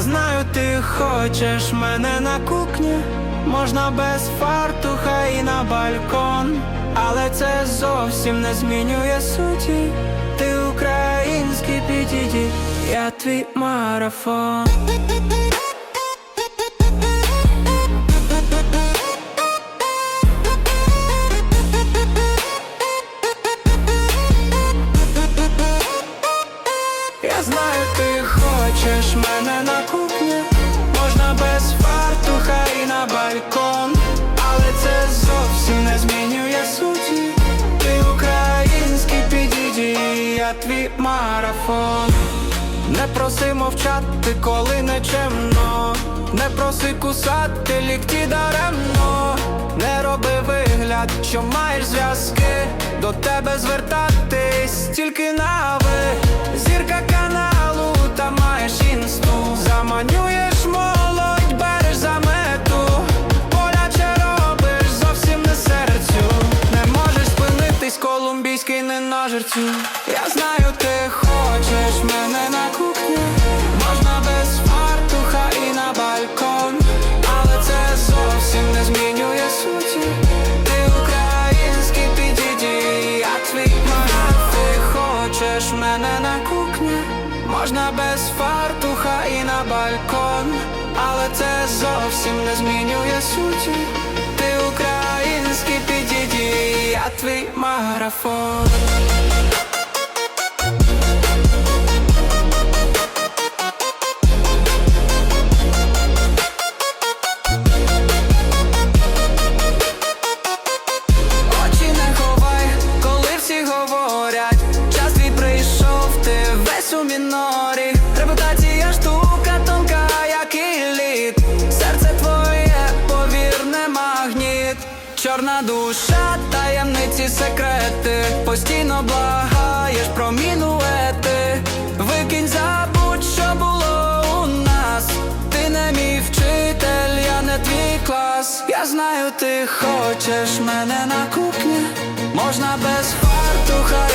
знаю, ти хочеш мене на кухні, можна без фартуха і на балкон, але це зовсім не змінює суті. Ти український підійди, я твій марафон. Мене на кухні, можна без фартуха і на балкон, але це зовсім не змінює суті. Ти український підійді, я твій марафон. Не проси мовчати, коли не чемно, не проси кусати лікті даремно, не роби вигляд, що маєш зв'язки, до тебе звертатись тільки на жерцю. Я знаю, ти хочеш мене на кухні, можна без фартуха і на балкон, але це зовсім не змінює суті. Ти український підійді, я твій манат, ти хочеш мене на кухні, можна без фартуха і на балкон, але це зовсім не змінює суті. Ти український підійді, я твій марафон. Очі не ховай, коли всі говорять, час твій прийшов, ти весь у. Чорна душа, таємниці, секрети. Постійно благаєш про мінуети. Викинь, забудь, що було у нас. Ти не мій вчитель, я не твій клас. Я знаю, ти хочеш мене на кухні. Можна без фартуха